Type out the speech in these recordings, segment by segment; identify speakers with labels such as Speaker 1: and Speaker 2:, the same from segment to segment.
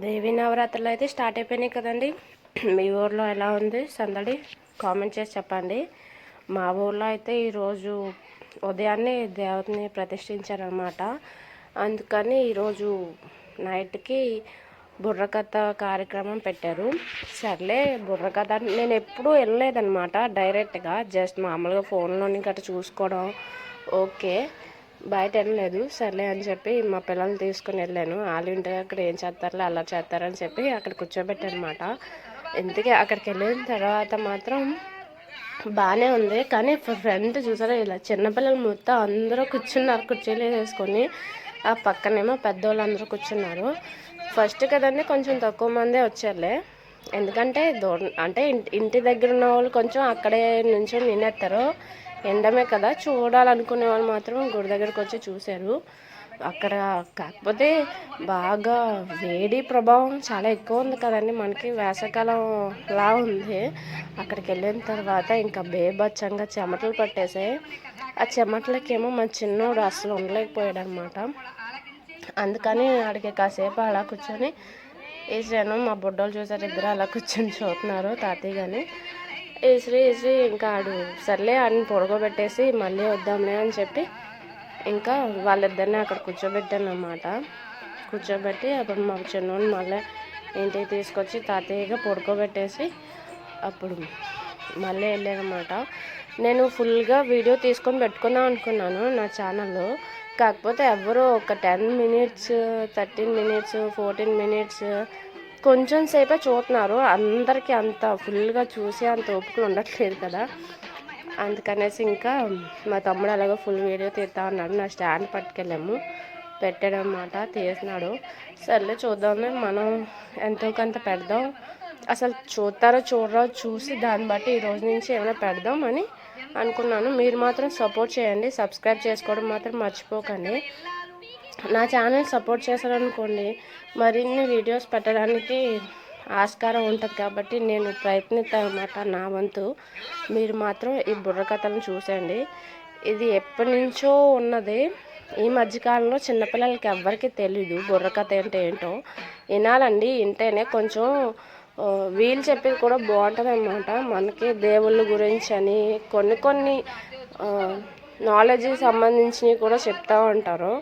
Speaker 1: దేవి నవరాత్రులు అయితే స్టార్ట్ అయిపోయినాయి కదండి. మీ ఊర్లో ఎలా ఉంది సందడి? కామెంట్ చేసి చెప్పండి. మా ఊర్లో అయితే ఈరోజు ఉదయాన్నే దేవతని ప్రతిష్ఠించారనమాట అందుకని ఈరోజు నైట్కి బుర్రకథ కార్యక్రమం పెట్టారు. సర్లే బుర్రకథ నేను ఎప్పుడూ వెళ్ళలేదన్నమాట డైరెక్ట్గా. జస్ట్ మామూలుగా ఫోన్లోని గట్రా చూసుకోవడం. ఓకే. బయట వెళ్ళలేదు సర్లే అని చెప్పి మా పిల్లల్ని తీసుకుని వెళ్ళాను. వాళ్ళు ఇంటి అక్కడ ఏం చేస్తారులే అలా చేస్తారని చెప్పి అక్కడ కూర్చోబెట్టానమాట. ఇంతకీ అక్కడికి వెళ్ళిన తర్వాత మాత్రం బాగానే ఉంది. కానీ ఫ్రంట్ చూసారా ఇలా చిన్నపిల్లలు మొత్తం అందరూ కూర్చున్నారు కుర్చీలు వేసుకొని ఆ పక్కనేమో పెద్దోళ్ళు అందరూ కూర్చున్నారు. ఫస్ట్ కదండి కొంచెం తక్కువ మందే వచ్చారులే. ఎందుకంటే దూరం అంటే ఇంటి ఇంటి దగ్గర ఉన్న వాళ్ళు కొంచెం అక్కడే నుంచొని నినేస్తారు ఎండమే కదా చూడాలనుకునే వాళ్ళు మాత్రం గుడి దగ్గరకు వచ్చి చూశారు. అక్కడ కాకపోతే బాగా వేడి ప్రభావం చాలా ఎక్కువ ఉంది కదండి. మనకి వేసవికాలం లా ఉంది. అక్కడికి వెళ్ళిన తర్వాత ఇంకా బేబచ్చంగా చెమటలు పట్టేసాయి ఆ చెమటలకేమో మా చిన్నోడు అసలు ఉండలేకపోయాడు అనమాట అందుకని ఆడికి కాసేపు అలా కూర్చొని వేసాను మా బుడ్డోళ్ళు చూసారు ఇద్దరు అలా కూర్చొని చూస్తున్నారు తాతయ్య కానీ వేసి వేసి ఇంకా ఆడు సర్లే ఆడిని పొడగబెట్టేసి మళ్ళీ వద్దాంలే అని చెప్పి ఇంకా వాళ్ళిద్దరిని అక్కడ కూర్చోబెట్టాను అనమాట కూర్చోబెట్టి అప్పుడు మా చిన్నోడిని మళ్ళీ ఇంటికి తీసుకొచ్చి తాతయ్యగా పడుకోబెట్టేసి అప్పుడు మళ్ళీ వెళ్ళానమాట నేను ఫుల్గా వీడియో తీసుకొని పెట్టుకుందాం అనుకున్నాను నా ఛానల్లో. కాకపోతే ఎవరు ఒక ten minutes thirteen minutes fourteen minutes కొంచెం సేపే చూస్తున్నారు. అందరికీ అంత ఫుల్గా చూసి అంత ఓపిక ఉండట్లేదు కదా. అందుకనేసి ఇంకా మా తమ్ముడు అలాగో ఫుల్ వీడియో తీస్తా ఉన్నాడు నా స్టాండ్ పట్టుకెళ్ళాము. పెట్టాడనమాట తీసినాడు. సర్లే చూద్దామే మనం ఎంతో కొంత పెడదాం. అసలు చూస్తారో చూడరో చూసి దాన్ని బట్టి ఈ రోజు నుంచి ఏమైనా పెడదాం అని అనుకున్నాను. మీరు మాత్రం సపోర్ట్ చేయండి. సబ్స్క్రైబ్ చేసుకోవడం మాత్రం మర్చిపోకండి. నా ఛానల్ సపోర్ట్ చేశారనుకోండి మరిన్ని వీడియోస్ పెట్టడానికి ఆస్కారం ఉంటుంది కాబట్టి నేను ప్రయత్నిస్తాను అనమాట నా వంతు. మీరు మాత్రం ఈ బుర్రకథలను చూసండి ఇది ఎప్పటి నుంచో ఉన్నది. ఈ మధ్యకాలంలో చిన్నపిల్లలకి ఎవ్వరికి తెలీదు బుర్రకథ అంటే ఏంటో. వినాలండి వింటేనే కొంచెం వీళ్ళు చెప్పేది కూడా బాగుంటుంది అనమాట మనకి దేవుళ్ళ గురించి అని కొన్ని కొన్ని నాలెడ్జ్కి సంబంధించినవి కూడా చెప్తూ ఉంటారు.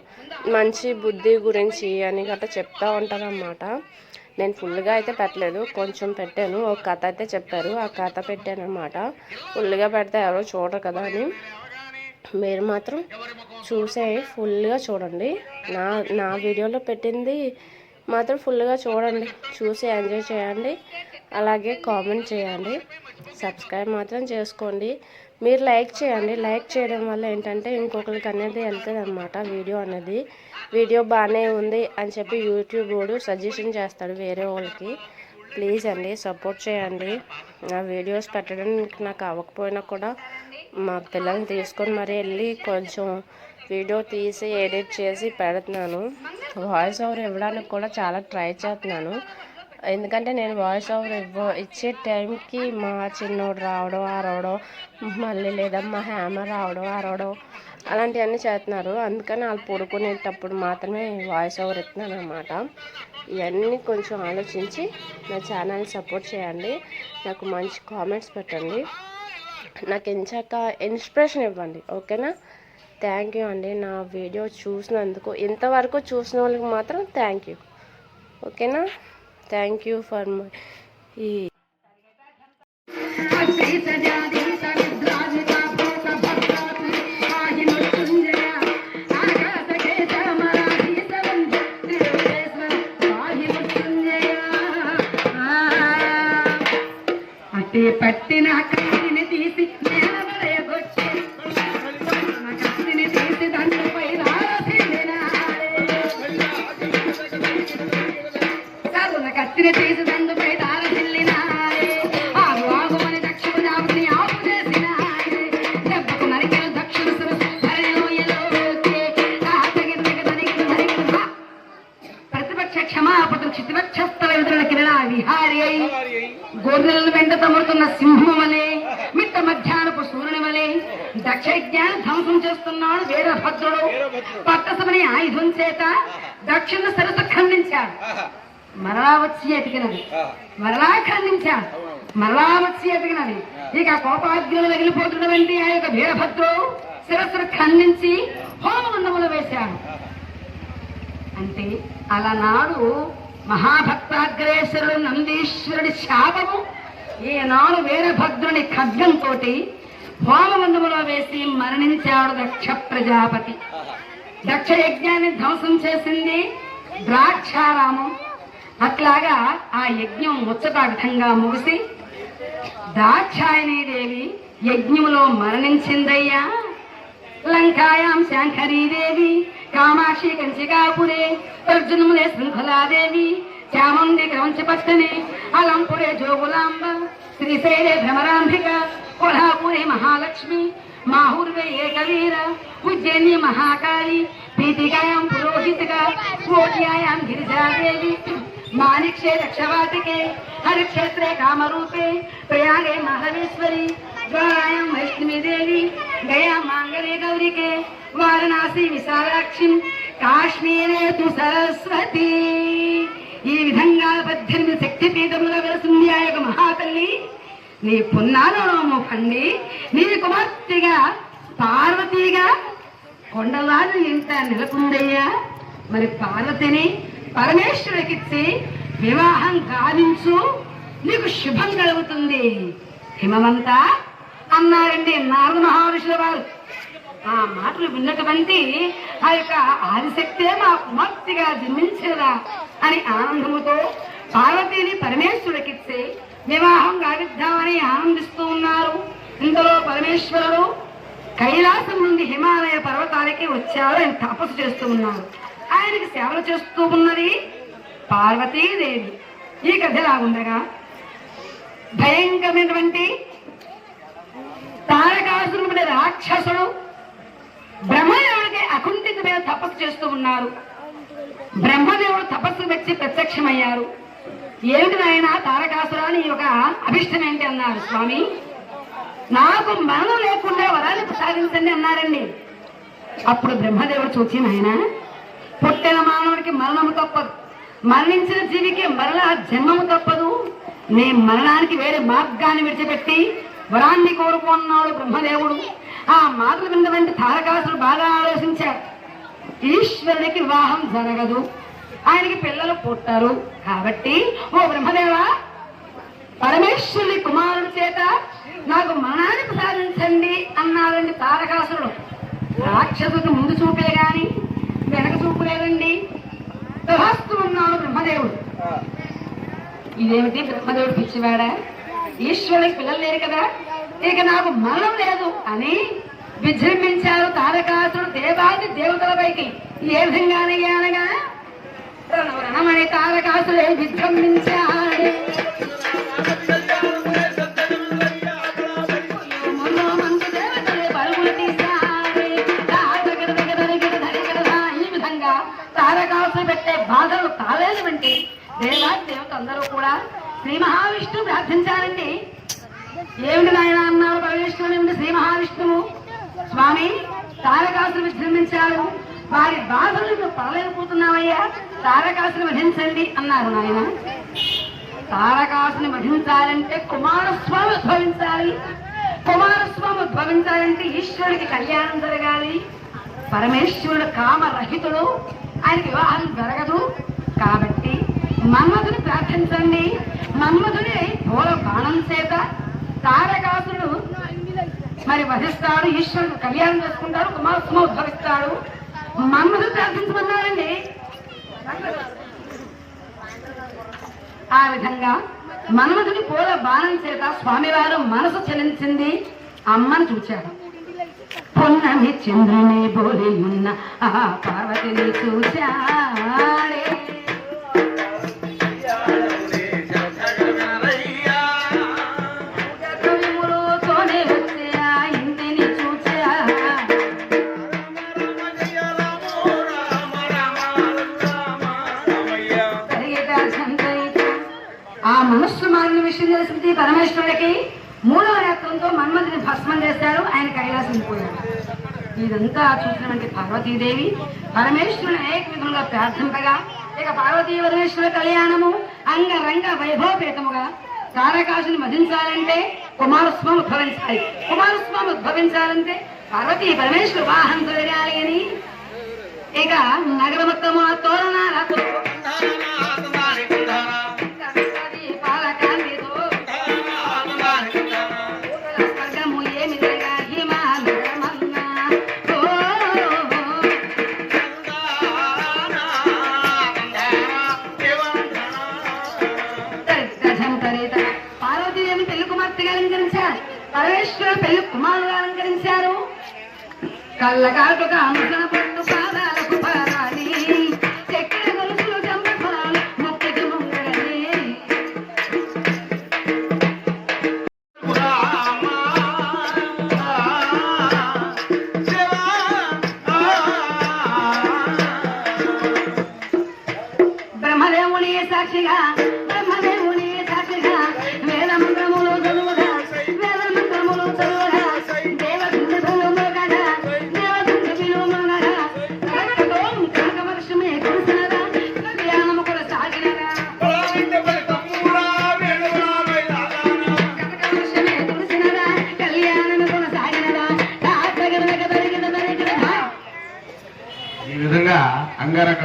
Speaker 1: మంచి బుద్ధి గురించి అని గట్రా చెప్తూ ఉంటారు అన్నమాట నేను ఫుల్గా అయితే పెట్టలేదు కొంచెం పెట్టాను. ఒక కథ అయితే చెప్పారు ఆ కథ పెట్టాను అనమాట ఫుల్గా పెడితే ఎవరో చూడరు కదా అని. మీరు మాత్రం చూసే ఫుల్గా చూడండి. నా నా వీడియోలో పెట్టింది మాత్రం ఫుల్గా చూడండి. చూసి ఎంజాయ్ చేయండి. అలాగే కామెంట్ చేయండి. సబ్స్క్రైబ్ మాత్రం చేసుకోండి. మీరు లైక్ చేయండి. లైక్ చేయడం వల్ల ఏంటంటే ఇంకొకరికి అనేది వెళ్తుంది అనమాట వీడియో అనేది. వీడియో బాగానే ఉంది అని చెప్పి యూట్యూబ్ వాడు సజెషన్ చేస్తాడు వేరే వాళ్ళకి. ప్లీజ్ అండి సపోర్ట్ చేయండి. నా వీడియోస్ పెట్టడానికి నాకు అవ్వకపోయినా కూడా మా పిల్లల్ని తీసుకొని మరి వెళ్ళి కొంచెం వీడియో తీసి ఎడిట్ చేసి పెడుతున్నాను. వాయిస్ ఓవర్ ఇవ్వడానికి కూడా చాలా ట్రై చేస్తున్నాను. ఎందుకంటే నేను వాయిస్ ఓవర్ ఇవ్వ ఇచ్చే టైంకి మా చిన్నోడు రావడం అరవడం మళ్ళీ లేదా మా హ్యామర్ రావడం అరవడం అలాంటివన్నీ చేస్తున్నారు. అందుకని వాళ్ళు పడుకునేటప్పుడు మాత్రమే వాయిస్ ఓవర్ ఇస్తున్నాను అనమాట ఇవన్నీ కొంచెం ఆలోచించి నా ఛానల్ సపోర్ట్ చేయండి. నాకు మంచి కామెంట్స్ పెట్టండి. నాకు ఎంచాక ఇన్స్పిరేషన్ ఇవ్వండి ఓకేనా? థ్యాంక్ యూ అండి. నా వీడియో చూసినందుకు ఇంతవరకు చూసిన వాళ్ళకి మాత్రం థ్యాంక్ యూ ఓకేనా? థ్యాంక్ యూ ఫర్ మై ఈ
Speaker 2: పట్టిన కట్టిని తీసి నేలవలయగొట్టి, గొర్రెలను వెంట తమరుతున్న సింహం వలె మిట్ట మధ్యాహ్నపు సూర్యుని వలె దక్షయజ్ఞాన్ని ధ్వంసం చేస్తున్నాడు వీరభద్రుడు. పట్టసమని ఆయుధం చేత దక్షిణ సరస్సు ఖండించాడు. మరలా వచ్చి ఎతికినది మరలా ఖండించాడు మరలా వచ్చి ఎతికినది ఇక కోపాగ్నులు రగిలిపోతున్నటువంటి ఆ యొక్క వీరభద్రుడు శిరస్సును ఖండించి హోమగుండములు వేశాడు. అంటే అలనాడు మహాభక్తాగ్రేశ్వరుడు నందీశ్వరుడి శాపము ఈనాడు వీరభద్రుని ఖడ్గంతో హోమగుండములో వేసి మరణించాడు దక్ష ప్రజాపతి. దక్ష యజ్ఞాన్ని ధ్వంసం చేసింది ద్రాక్షారామం. అట్లాగా ఆ యజ్ఞం ముచ్చట విధంగా ముగిసి దాక్షాయణీ దేవి యజ్ఞములో మరణించిందయ్యా. లంకాయాం శాంకరీదేవి కామాక్షి కంచికాపురే అర్జునములే శృంఖలాదేవి చాముండి క్రమంచపట్టనే అలంపురే జోగులాంబ శ్రీశైలే భ్రమరాంభిక కొల్హాపురే మహాలక్ష్మి మాహుర్వే ఏకవీర ఉజ్జయిని మహాకాళి పీఠికాయాం పురోహితిక కోట్యాయాం గిరిజాదేవి మాణిక్షే రక్షవాటికే హరిక్షేత్రే కామరూపే ప్రయాగే మహవేశ్వరి ద్వారాయాం వైష్ణమిదేవి గయా మాంగళ్య గౌరికే వారణాసి విశాలాక్షిం కాశ్మీరే తు సరస్వతి ఈ విధంగా పద్దెనిమిది శక్తి పీఠముల వెలసింది ఆ యొక్క మహాతల్లి నీ పున్నాలను మోకండి నీ కుమార్తెగా పార్వతీగా కొండలాలు ఇంత నెలకొందయ్యా? మరి పార్వతిని పరమేశ్వరుడికిచ్చి వివాహం గావించు నీకు శుభం కలుగుతుంది. హిమవంత అన్నారండి నారద మహర్షుల వారు. ఆ మాటలు విన్నటువంటి ఆ యొక్క ఆదిశక్తే మా కుమార్తెగా జన్మించేదా అని ఆనందముతో పార్వతీని పరమేశ్వరుడికిచ్చి వివాహం గావిద్దామని ఆనందిస్తూ ఉన్నారు. ఇందులో పరమేశ్వరుడు కైలాసం నుండి హిమాలయ పర్వతాలకి వచ్చారు ఆయన తపస్సు చేస్తూ ఉన్నారు. ఆయనకి సేవలు చేస్తూ ఉన్నది పార్వతీదేవి. ఈ కథ ఉండగా భయంకరమైనటువంటి తారకాసురుడు రాక్షసుడు బ్రహ్మదేవుడికి అకుంఠిత మీద తపస్సు చేస్తూ ఉన్నారు. బ్రహ్మదేవుడు తపస్సు వచ్చి ప్రత్యక్షమయ్యారు. ఏమిటి నాయన తారకాసురాని యొక్క అభిష్టం ఏంటి అన్నారు? స్వామి నాకు మరణం లేకుండా వరాన్ని ప్రసాదించండి అన్నారండి. అప్పుడు బ్రహ్మదేవుడు చూచి నాయన పుట్టిన మానవుడికి మరణము తప్పదు. మరణించిన జీవికి మరలా జన్మము తప్పదు. నీ మరణానికి వేరే మార్గాన్ని విడిచిపెట్టి వరాన్ని కోరుకున్నాడు బ్రహ్మదేవుడు. ఆ మాటలు విన్నటువంటి తారకాసుడు బాగా ఆలోచించారు ఈశ్వరునికి వివాహం జరగదు. ఆయనకి పిల్లలు పుట్టారు. కాబట్టి ఓ బ్రహ్మదేవా పరమేశ్వరుని కుమారుడు చేత నాకు మరణాన్ని ప్రసాదించండి అన్నారండి తారకాసురుడు రాక్షసుడికి ముందు చూపే గాని వెనక చూపు లేదండి తహాస్తు ఉన్నాడు బ్రహ్మదేవుడు. ఇదేమిటి బ్రహ్మదేవుడు పిచ్చివాడా? ఈశ్వరుడికి పిల్లలు లేరు కదా? ఇక నాకు మరణం లేదు అని విజృంభించారు తారకాసుడు దేవాది దేవతల పైకి. ఏ విధంగానయ్యా అనగా రణమణి తారకాసుడే విజృంభించాడు. మహావిష్ణువు ఏమిటి నాయన అన్నారు పరమేశ్వరుని ఏమిటి శ్రీ మహావిష్ణువు. స్వామి తారకాసులు విజృంభించారు. వారి బాధలు నువ్వు పడలేకపోతున్నావయ్యా. తారకాసుని వధించండి అన్నారు నాయన. తారకాసుని వధించాలంటే కుమారస్వామి ఉద్భవించాలి. కుమారస్వామి ఉద్భవించాలంటే ఈశ్వరుడికి కళ్యాణం జరగాలి. పరమేశ్వరుడు కామరహితుడు. ఆయన వివాహం జరగదు. కాబట్టి మన్మధుని ప్రార్థించండి. మన్మధుని పూల బాణం చేత తారకాసుడు మరి వధిస్తాడు ఈశ్వరుడు కళ్యాణం చేసుకుంటాడు కుమారస్వామి ఉద్భవిస్తాడు. మన్మధుడు ప్రార్థించమన్నారండి. ఆ విధంగా మన్మధుని పూల బాణం చేత స్వామివారు మనసు చెలించింది. అమ్మని చూచాడు పొన్నమి చంద్రుని బోలి ఉన్న ఆ పార్వతిని చూశాడే. ఆ మనస్సు మారిన విషయం తెలిసింది పరమేశ్వరుడికి మూడవ రక్తంతో మన్మథుని భస్మం చేశాడు ఆయన కైలాసం పోయాడు. ఇదంతా చూసినటువంటి పార్వతీదేవి. పరమేశ్వరుని అనేక విధంగా ప్రార్థింపగా ఇక పార్వతీ పరమేశ్వర కళ్యాణము అంగరంగ వైభవపేతముగా తారకాసుని మధించాలంటే కుమారస్వామి ఉద్భవించాలి. కుమారస్వామి ఉద్భవించాలంటే పార్వతీ పరమేశ్వర వాహనం తొలగాలి అని. ఇక నగర మొత్తము తోరణాలతో పెళ్ళి కుమారుడు అలంకరించారు. కళ్ళ కాటుక అంశన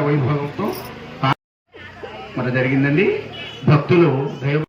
Speaker 3: వైభవంతో. మరి జరిగిందండి. భక్తులు దైవ